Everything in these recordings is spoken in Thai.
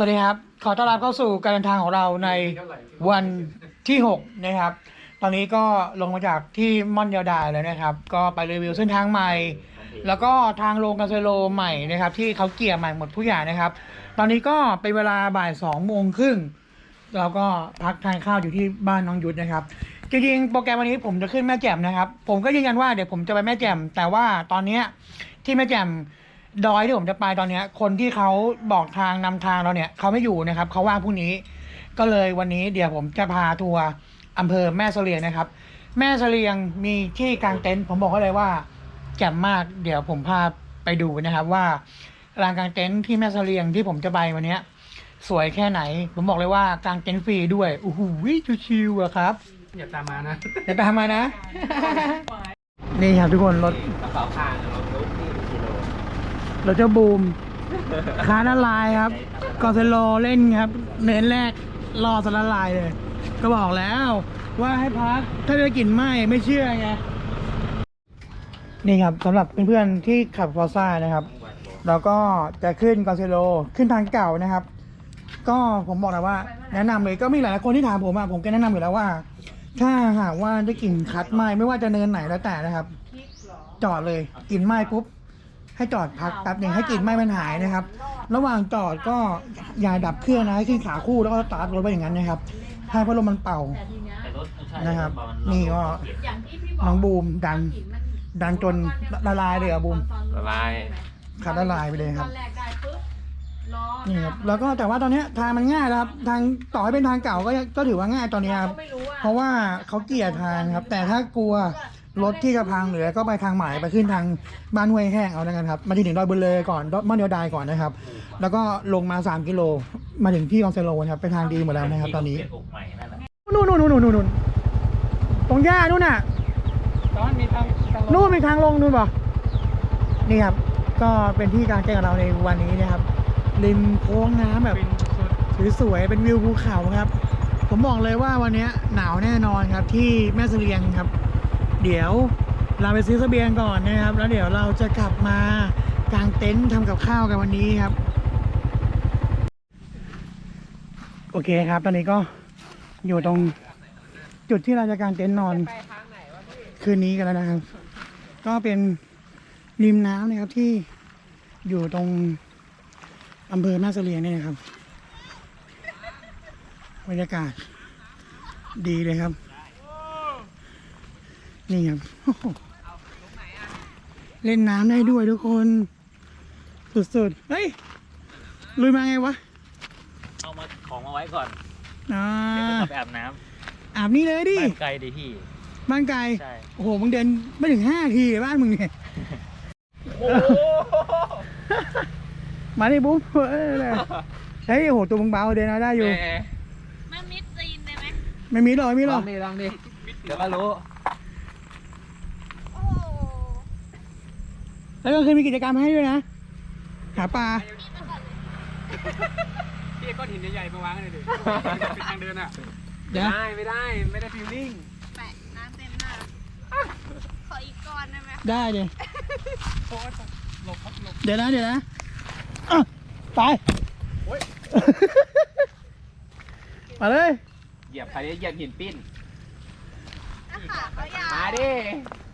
สวัสดีครับ ขอต้อนรับเข้าสู่การเดินทางของเราในวันที่6นะครับ ตอนนี้ก็ลงมาจากที่ม่อนยาดาแล้วนะครับ ก็ไปรีวิวเส้นทางใหม่ แล้วก็ทางลงกาเซโลใหม่นะครับ ที่เขาเกี่ยร์ใหม่หมดทุกอย่างนะครับ ตอนนี้ก็เป็นเวลาบ่ายสองโมงครึ่งเราก็พักทานข้าวอยู่ที่บ้านน้องยุทธนะครับ จริงๆ โปรแกรมวันนี้ผมจะขึ้นแม่แจ่มนะครับ ผมก็ยืนยันว่าเดี๋ยวผมจะไปแม่แจ่มแต่ว่าตอนเนี้ยที่แม่แจ่ม ดอยที่ผมจะไปตอนเนี้ย คนที่เขาบอกทางนำทางเราเนี่ยเขาไม่อยู่นะครับเขาว่างพรุ่งนี้ ก็เลยวันนี้เดี๋ยวผมจะพาทัวร์อำเภอแม่เสลียงนะครับ แม่เสลียงมีที่กางเต็นท์ผมบอกเขาเลยว่าแจ่มมากเดี๋ยวผมพาไปดูนะครับว่าลานกางเต็นท์ที่แม่เสลียงที่ผมจะไปวันเนี้ย สวยแค่ไหน ผมบอกเลยว่ากางเต็นท์ฟรีด้วยโอ้โหชิวๆอะครับอย่าตามมานะจะตามมานะ นี่ครับทุกคนรถ กระเป๋าผ้าเราลุกที่กิโล รถเจ้าบูมค้าละลายครับกอเซโลเล่นครับ เน้นแรกรอสละลายเลย ก็บอกแล้วว่าให้พักถ้าได้กลิ่นไหม้ไม่เชื่อไงนี่ครับสำหรับเพื่อนๆที่ขับฟอร์ซ่านะครับ เราก็จะขึ้นกอเซโลขึ้นทางเก่านะครับ ก็ผมบอกเลยว่า แนะนำเลยก็มีหลายๆคนที่ถามผมอะผมก็แนะนำอยู่แล้วว่า ถ้าหากว่าได้กลิ่นคัดไหม้ไม่ว่าจะเนินไหนแล้วแต่นะครับ จอดเลยกลิ่นไหม้ปุ๊บ ให้จอดพักแป๊บหนึ่งให้กลิ่นไหม้มันหายนะครับ ระหว่างจอดก็อย่าดับเครื่องนะให้ขึ้นขาคู่แล้วก็สตาร์ทรถไปอย่างนั้นนะครับให้พัดลมมันเป่าแต่ทีเนี้ยแต่รถไม่ใช่นะครับตอนี่ก็อย่างที่พี่บอกน้องบูมดันกลิ่มัน ดันจนละลายเลยอะบูมละลายขัดละลายไปเลยครับตอนแรกได้ปุ๊บล้อนี่ครับแล้วก็แต่ว่าตอนเนี้ยทางมันง่ายแล้วครับ ทางต่อให้เป็นทางเก่าก็ยังก็ถือว่าง่ายตอนนี้ครับก็ไม่รู้ว่าเพราะว่าเขาเกลี่ยทางครับ แต่ถ้ากลัว รถที่จะพังเหลือก็ไปทางหมายไปขึ้นทางบ้านห้วยแห้งเอาแล้วกันครับ มาที่ถึงดอยบุญเลยก่อนดอยม่อนเดียวดายก่อนนะครับ แล้วก็ลงมา 3 กิโล มาถึงที่กองเซโลนะครับเป็นทางดีหมดแล้วนะครับ ตอนนี้เปลี่ยอกใหม่นั่นแหละนู่นนู่นนู่นนู่นนู่นตรงหญ้านู่นน่ะ ตอนมีทางทางนู่นมีทางลงนู่นป่ะนี่ครับ ก็เป็นที่กลางแจ้งของเราในวันนี้นะครับ ริมโค้งน้ำแบบ เป็นสุดสวยๆเป็นวิวภูเขาครับ ผมบอกเลยว่าวันเนี้ยหนาวแน่นอนครับที่แม่เสลียงครับ เดี๋ยวเราไปซื้อเสบียงก่อนนะครับ แล้วเดี๋ยวเราจะกลับมากางเต็นท์ทำกับข้าวกันวันนี้ครับ โอเคครับ ตอนนี้ก็อยู่ตรงจุดที่เราจะกางเต็นท์นอน คืนนี้กันแล้วนะครับ ก็เป็นริมน้ำนะครับที่อยู่ตรงอำเภอแม่เสลียงนี่นะครับบรรยากาศดีเลยครับ นี่ครับโอ้โหเล่นน้ำได้ด้วยทุกคน สุดๆ เฮ้ย ลุยมาไงวะ เอามาของมาไว้ก่อนอ่าเดี๋ยวจะไปอาบน้อาบนี่เลยดิำบ้านไกลดิพี่ บ้านไกล ใช่ โอ้โห มึงเดินไม่ถึงห้าทีเลยบ้านมึงเนี่ย โอ้มาดิบุ๊บเออเลยเฮ้ยโอ้โห ตัวมึงเบาเดินเอาได้อยู่ มันมิดซีนได้ไหมไม่มีหรอกไม่มีหรลออกงดิลองดิ เดี๋ยวก็รู้ โอ้โห แล้วก็เคยมีกิจกรรมให้ด้วยนะ หาปลา พี่ก้อนหินใหญ่ๆมาวางเลยดิ เป็นทางเดินอะเดี๋ยวได้ไม่ได้ไม่ได้ฟิลลิ่งแปะน้ำเต็มหน้า ขออีกก้อนได้ไหมได้เดี๋ยวโอ้ยหลบครับหลบเดี๋ยวนะเดี๋ยวนะอะไปมาเลย เหยียบใครเหยียบหินปิ้นขาเขายาวมาดิอยากไป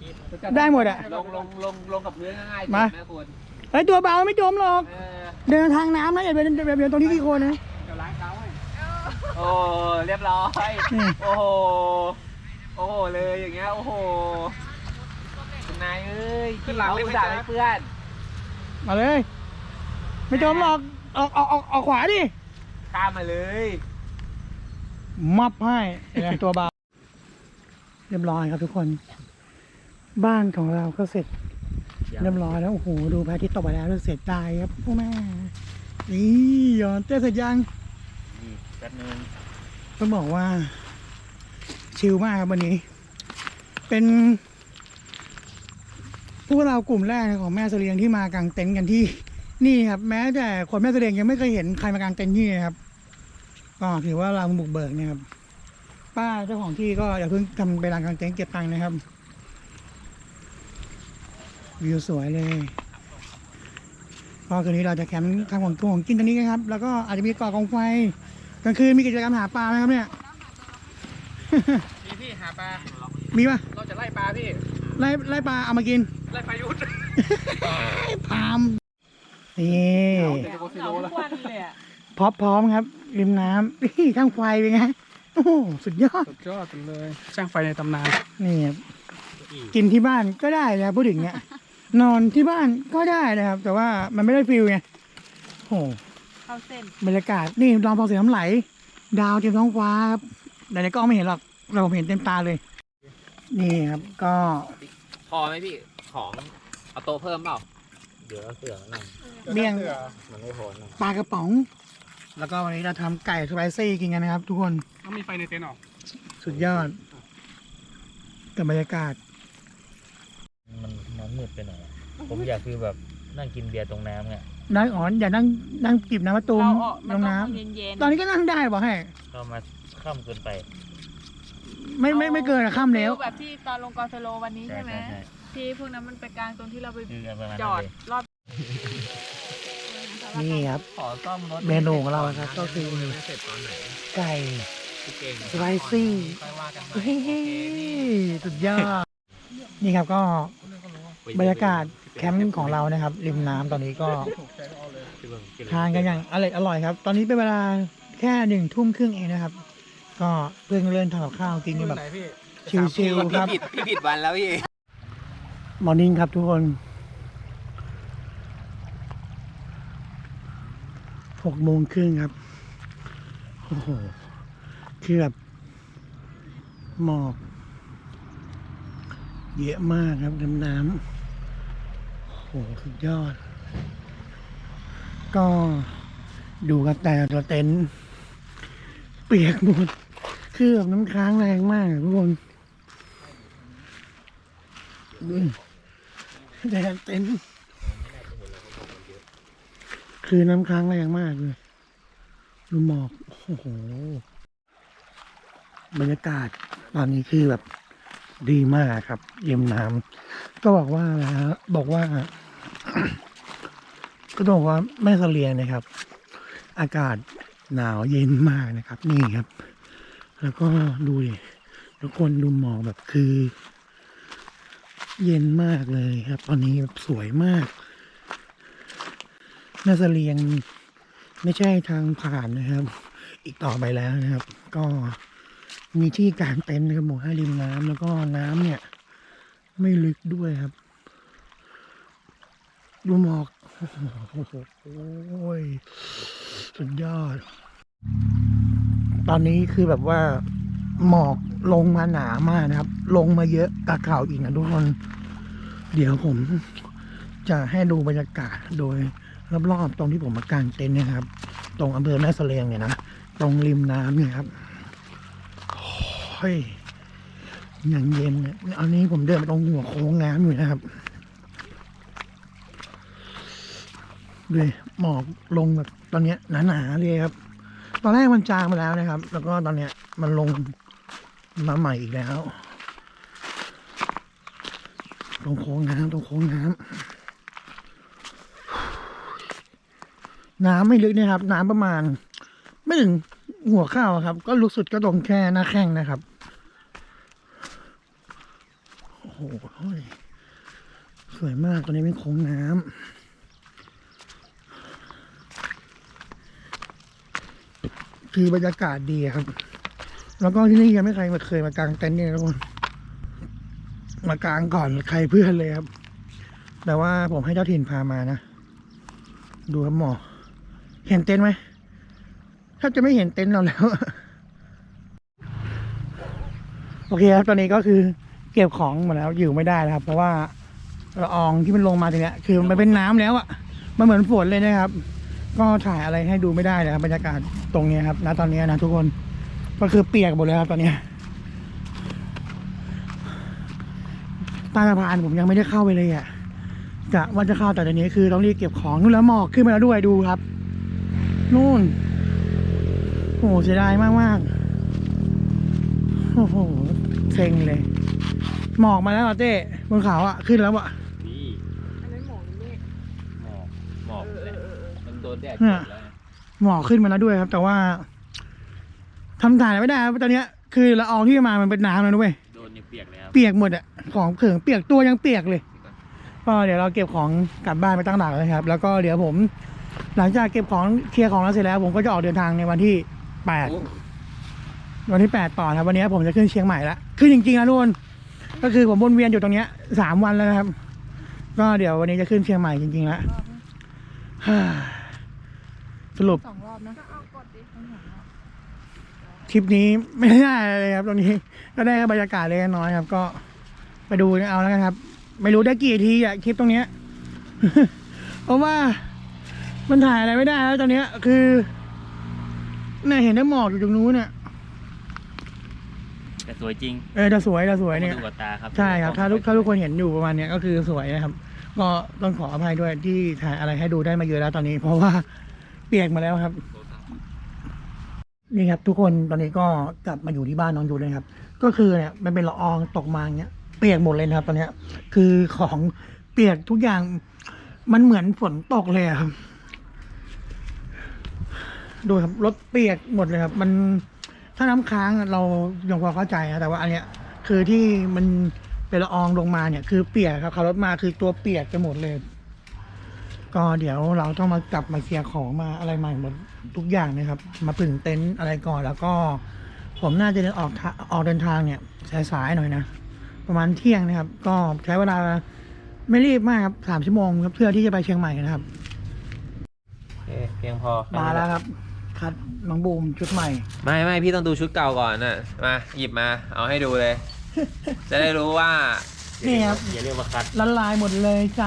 ชิดได้หมดอะ ลงลงลงลงกับพื้นง่ายๆมา แม่คุณเฮ้ยตัวเบาไม่จมหรอก เออเดินทางน้ำนะอย่าเดินอย่าเดินตรงนี้กี่คนนะ เดี๋ยวล้างเท้าให้โอ้เรียบร้อยนี่โอ้โหโอ้โหเลยอย่างเงี้ยโอ้โหคุณนายเอ้ยขึ้นหลังเลยอุไหมตส่าจ๊ะห์ให้เพื่อนมาเลย ไม่จมหรอกออกออกออกออกขวาดิ ข้ามมาเลยมับให้เนี่ยตัวเบา เรียบร้อยครับทุกคน บ้านของเราก็เสร็จเรียบร้อยแล้ว โอ้โห ดูพระอาทิตย์ตกไปแล้วเสร็จได้ครับ โอ้แม่นี่หยอนเต้เสร็จยังนี่แป๊บนึงต้องบอกว่า ชิลมากครับวันนี้ เป็น พวกเรากลุ่มแรกของแม่เสลียงที่มากางเต็นท์กันที่ นี่ครับ แม้แต่คนแม่เสลียงยังไม่เคยเห็นใครมากางเต็นท์ที่นี่นะครับ ก็ถือว่าเราบุกเบิกเนะครับ ป้าเจ้าของที่ก็อย่าเพิ่งทำไปร้านกางเต็นท์เก็บตังค์นะครับ วิวสวยเลยก็คืนนี้เราจะแคมป์ทำของตัวของกินตรงนี้นะครับ แล้วก็อาจจะมีก่อกองไฟกลางคืนมีกิจกรรมหาปลาไหมครับเนี่ย พี่พี่หาปลา มีปะเราจะไล่ปลาพี่ ไล่ไล่ปลาเอามากิน ไล่ปลายุทธพามนี่จะโกซิโลแล้วพร้อมพร้อมครับ ริมน้ำนี่ทั้งไฟเป็นไงโอ้โหสุดยอด สุดยอดเลยช่างไฟในตำนาน นี่ครับกินที่บ้านก็ได้นะพูดถึงเนี่ย นอนที่บ้านก็ได้นะครับ แต่ว่ามันไม่ได้ฟิลไงโอ้โหเข้าเส้นบรรยากาศนี่ลองฟังเสียงน้ำไหล ดาวเต็มท้องฟ้าครับแต่ในกล้องไม่เห็นหรอกเราเห็นเต็มตาเลย นี่ครับก็พอไหมพี่ของเอาโต๊ะเพิ่มเปล่าเดี๋ยวเสือนั่งเมี่ยงมันไม่พอนั่งปลากระป๋อง แล้วก็วันนี้เราทำไก่สไปซี่กินกันนะครับ ทุกคนต้องมีไฟในเต็นท์ออก สุดยอดกับบรรยากาศ มันมันมืดไปหน่อยอะผมอยากคือแบบนั่งกินเบียร์ตรงน้ำไงนั่งอ๋อนอย่านั่งนั่งจิบน้ำมะตูมเราออกมันลงต้น้องเย็นำตอนนี้ก็นั่งได้บอกให้เข้ามาค่ำเกินไปไม่ไม่ไม่เกินอะค่ำแล้วแบบที่ตอนลงกอสโลวันนี้ใช่ใช่ไหมใช่ใช่ที่พวกนั้นมันไปกลางตรงที่เราไปคือประมาณจนั้นอดเลยรอบนี่ครับ ขอซ่อมรถเมนูของเราครับก็คือ เสร็จตอนไหนไก่ พี่เก่งสไปซี่ค่อยว่ากันใหม่เฮ้ยสุดยอด นี่ครับก็ บรรยากาศแคมป์ของเรานะครับ ริมน้ำตอนนี้ก็ทานกันอย่างอร่อยอร่อยครับ ตอนนี้เป็นเวลาแค่หนึ่งทุ่มครึ่งเองนะครับ ก็เพิ่งเริ่มทำกับข้าวกินกันแบบไหนพี่ชิลๆครับพี่ผิดพี่ผิดวันแล้วพี่มอร์นิ่งครับทุกคนหกโมงครึ่งครับโอ้โหคือแบบหมอกเยอะมากครับน้ำน้ำโอ้โห สุดยอด ก็ดูกันแต่ละเต็นท์เปียกหมดคือแบบน้ำค้างแรงมากทุกคนดูแดดเต็นท์คือน้ำค้างแรงมากเลยดูหมอกโอ้โหบรรยากาศตอนนี้คือแบบดีมากครับริมน้ำก็บอกว่านะฮะบอกว่า ก็ต้องบอกว่าแม่เสลียงนะครับ อากาศหนาวเย็นมากนะครับ นี่ครับ แล้วก็ดูดิทุกคนดูหมอกแบบคือ เย็นมากเลยครับ ตอนนี้แบบสวยมากน่าจะเลียงไม่ใช่ทางผ่านนะครับ อีกต่อไปแล้วนะครับ ก็มีที่กางเต็นท์นะครับหมู่ให้ริมน้ำแล้วก็น้ำเนี่ย ไม่ลึกด้วยครับ ดูหมอก โอ้ย สุดยอด ตอนนี้คือแบบว่า หมอกลงมาหนามากนะครับ ลงมาเยอะกาเก่าอีกนะทุกคน เดี๋ยวผมจะให้ดูบรรยากาศโดยรอบๆตรงที่ผมมากางเต็นท์นะครับ ตรงอำเภอแม่เสลียงเนี่ยนะ ตรงริมน้ำเนี่ยครับโอ้ยอย่างเย็นเนี่ยอันนี้ผมเดินไปตรงหัวโค้งน้ำอยู่นะครับ ดูหมอกลงแบบตอนเนี้ยหนาๆเลยครับ ตอนแรกมันจางมาแล้วนะครับ แล้วก็ตอนเนี้ยมันลงมาใหม่อีกแล้วตรงโค้งน้ำตรงโค้งน้ำน้ำไม่ลึกนะครับ น้ำประมาณ ไม่ถึงหัวข่าวครับ ก็ลึกสุดก็ตรงแค่หน้าแข้งนะครับโอ้โหสวยมากตอนนี้เป็นโค้งน้ำ คือบรรยากาศดีครับ แล้วก็ที่นี่ยังไม่ใครมาเคยมากางเต็นท์เนี่ยทุกคนมากางก่อนใครเพื่อนเลยครับ แต่ว่าผมให้เจ้าถิ่นพามานะ ดูครับหมอ เห็นเต็นท์ไหมถ้าจะไม่เห็นเต็นท์เราแล้ว โอเคครับ ตอนนี้ก็คือเก็บของหมดแล้วอยู่ไม่ได้แล้วครับ เพราะว่าละอองที่มันลงมาทีเนี้ย คือมันเป็นน้ำแล้วอะมันเหมือนฝนเลยนะครับ ก็ถ่ายอะไรให้ดูไม่ได้เลยครับบรรยากาศตรงนี้ครับณตอนนี้นะทุกคน ก็คือเปียกหมดเลยครับตอนนี้ใต้สะพานผมยังไม่ได้เข้าไปเลยอะกะว่าจะเข้าแต่ตอนนี้คือต้องรีบเก็บของนู่นแล้วหมอกขึ้นมาแล้วด้วยดูครับ นู่นโอ้โหเสียดายมากมากโอ้โหเซ็งเลย หมอกมาแล้วเหรอเต้บนเขาอะขึ้นแล้วอะ พี่ อันนั้นหมอกเมฆ หมอกหมอก โดนแดดเนี่ยเจ็บแล้วไงหมอกขึ้นมาแล้วด้วยครับ แต่ว่าทำถ่ายไม่ได้ครับตอนเนี้ยคือละอองที่มามันเป็นน้ำแล้วนะเว้ยโดนนี่เปียกเลยครับเปียกหมดอะของเขิงเปียกตัวยังเปียกเลยก็เดี๋ยวเราเก็บของกลับบ้านไปตั้งหลักนะครับ แล้วก็เดี๋ยวผม หลังจากเก็บของเคลียร์ของแล้วเสร็จแล้ว ผมก็จะออกเดินทางในวันที่แปด โอ้วันที่แปดต่อนะครับวันนี้ผมจะขึ้นเชียงใหม่ละขึ้นจริงๆนะทุกคนก็คือผมวนเวียนอยู่ตรงเนี้ยสามวันแล้วนะครับ ก็เดี๋ยววันนี้จะขึ้นเชียงใหม่จริงๆแล้วฮ่า สรุปสองรอบนะเอากดดิทริปนี้ไม่ได้อะไรเลยครับตรงนี้ก็ได้แค่บรรยากาศเล็กน้อยครับ ก็ไปดูเอาแล้วกันครับ ไม่รู้ได้กี่ทีอะคลิปตรงเนี้ยเพราะว่ามันถ่ายอะไรไม่ได้แล้วตอนเนี้ยคือเนี่ยเห็นได้หมอกอยู่ตรงนู้นเนี่ยแต่สวยจริง เออแต่สวยแต่สวยเนี่ยดูกับตาครับใช่ครับถ้าทุกถ้าทุกคนเห็นอยู่ประมาณเนี้ยก็คือสวยนะครับ ก็ต้องขออภัยด้วยที่ถ่ายอะไรให้ดูได้มาเยอะแล้วตอนนี้ เพราะว่า เปียกมาแล้วครับ นี่ครับ ทุกคนตอนนี้ก็กลับมาอยู่ที่บ้านน้องยูเลยครับ ก็คือเนี่ยมันเป็นละอองตกมาอย่างเงี้ย เปียกหมดเลยนะครับ ตอนเนี้ย คือของเปียกทุกอย่าง มันเหมือนฝนตกเลยอะครับ ดูครับรถเปียกหมดเลยครับ มันถ้าน้ำค้างเรายังพอเข้าใจนะแต่ว่าอันเนี้ย คือที่มันเป็นละอองลงมาเนี่ย คือเปียกครับขับรถมาคือตัวเปียกไปหมดเลย ก็เดี๋ยวเราต้องมากลับมาเคลียร์ของมาอะไรใหม่หมดทุกอย่างนะครับ มาผึ่งเต็นท์อะไรก่อนแล้วก็ ผมน่าจะเดินออกทาออกเดินทางเนี่ยสายๆหน่อยนะ ประมาณเที่ยงนะครับ ก็ใช้เวลาไม่รีบมากครับสามชั่วโมงครับเพื่อที่จะไปเชียงใหม่นะครับโอเคเพียงพอมาแล้วครับ คัดน้องบูมชุดใหม่ ไม่ไม่พี่ต้องดูชุดเก่าก่อนน่ะมาหยิบมา เอาให้ดูเลย จะได้รู้ว่า นี่ครับอย่าเรียกว่าคัดละลายหมดเลยใจ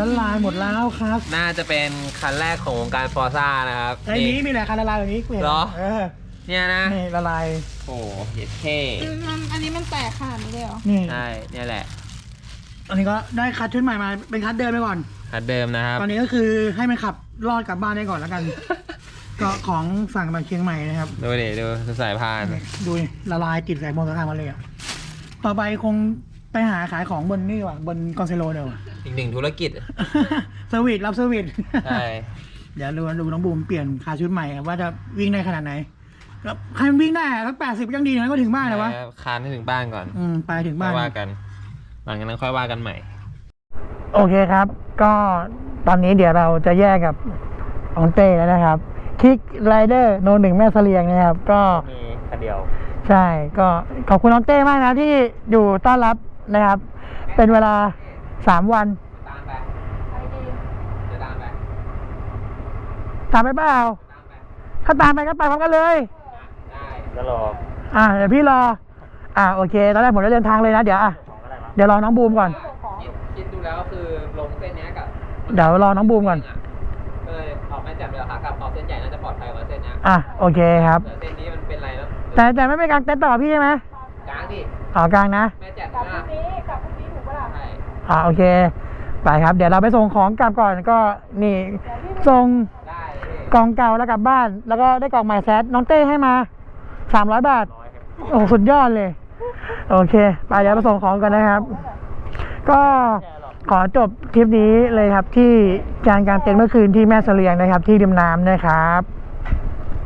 ละลายหมดแล้วครับ น่าจะเป็นคันแรกของวงการฟอร์ซ่านะครับไอ้นี้มีหลายคันละลายแบบนี้กูเห็นเหรอ เออเนี่ยนะ นี่ละลายโอ้โหเย็ดเท่อันนี้มันแตกขนาดนี้เลยเหรอ นี่ใช่เนี่ยแหละ อันนี้ก็ได้คัดชุดใหม่มาเป็นคัดเดิมไปก่อน คันเดิมนะครับ ตอนนี้ก็คือให้มันขับรอดกลับบ้านได้ก่อนแล้วกัน ก็ของสั่งมาเชียงใหม่นะครับ ดูดิดูสายพาน ดูดิละลายติดสายบนสะพานมาเลยอะต่อไปคง ไปหาขายของบนนี่ว่ะบนกอนเซโลเดี๋ยวอีกหนึ่งธุรกิจสวิตรับสวิตใช่ เดี๋ยวดูดูน้องบูมเปลี่ยนคาชุดใหม่ครับว่าจะวิ่งได้ขนาดไหนแล้วใครมันวิ่งได้สักแปดสิบยังดีนะก็ถึงบ้านเลยวะคานให้ถึงบ้านก่อนอืมไปถึงค่บ้าอน ยว่ากัน หลังจากนั้นค่อยว่ากันใหม่ โอเคครับ ก็ตอนนี้เดี๋ยวเราจะแยกกับองเต้แล้วนะครับ คิกไรเดอร์โนหนึ่งแม่เสลียงนะครับ ก็มีคันเดียว ใช่ก็ขอบคุณน้องเต้มากนะที่อยู่ต้อนรับ นะครับ เป็นเวลาสามวัน ตามไปจะตามไปตามไปเปล่าตามไปถ้าตามไปก็ไปพร้อมกันเลย ได้ก็รออ่าเดี๋ยวพี่รอ อ่าโอเคตอนแรกผมจะเดินทางเลยนะ เดี๋ยวอะของอะไรวะเดี๋ยวรอน้องบูมก่อน คิดคิดดูแล้วก็คือลงเส้นเนี้ยกับเดี๋ยวรอน้องบูมก่อน ก็เลยออกแม่จับเรือขากลับออกเส้นใหญ่น่าจะปลอดภัยกว่าเส้นเนี้ยอะโอเคครับแต่เส้นนี้มันเป็นไรแล้วแต่แต่ไม่เป็นการเต้นต่อพี่ใช่ไหมกลางดิอ๋อกลางนะ แม่จับ อ่าโอเคไปครับ เดี๋ยวเราไปส่งของกลับก่อนก็นี่ส่งกล่องเก่าแล้วกลับบ้าน แล้วก็ได้กล่องใหม่แซดน้องเต้ให้มาสามร้อยบาท โอ้สุดยอดเลย โอเค ไปเดี๋ยวไปส่งของกันนะครับ ก็ขอจบคลิปนี้เลยครับที่การกางเต็นท์เมื่อคืนที่แม่เสลียงนะครับ ที่ริมน้ำนะครับ